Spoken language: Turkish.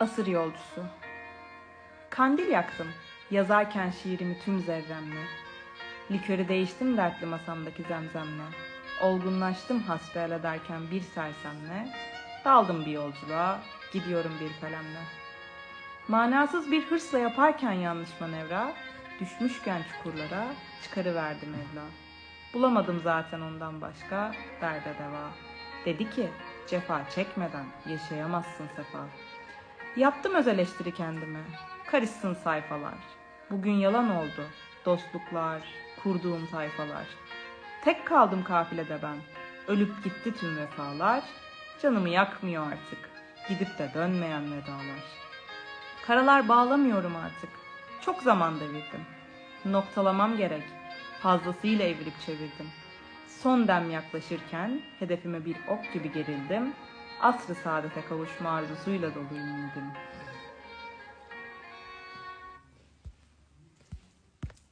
Asır yolcusu. Kandil yaktım, yazarken şiirimi tüm zerremle. Likörü değiştim dertli masamdaki zemzemle. Olgunlaştım hasbihal ederken bir sersemle. Daldım bir yolculuğa, gidiyorum bir kalemle. Manasız bir hırsla yaparken yanlış manevra, düşmüşken çukurlara çıkarıverdi Mevla. Bulamadım zaten ondan başka derde deva. Dedi ki cefa çekmeden yaşayamazsın sefa. Yaptım öz eleştiri kendime. Karışsın sayfalar. Bugün yalan oldu. Dostluklar, kurduğum tayfalar. Tek kaldım kafilede ben. Ölüp gitti tüm vefalar. Canımı yakmıyor artık. Gidip de dönmeyen vedalar. Karalar bağlamıyorum artık. Çok zaman devirdim. Noktalamam gerek. Fazlasıyla evirip çevirdim. Son dem yaklaşırken hedefime bir ok gibi gerildim. Asrı saadete kavuşma arzusuyla doluyum ümidim.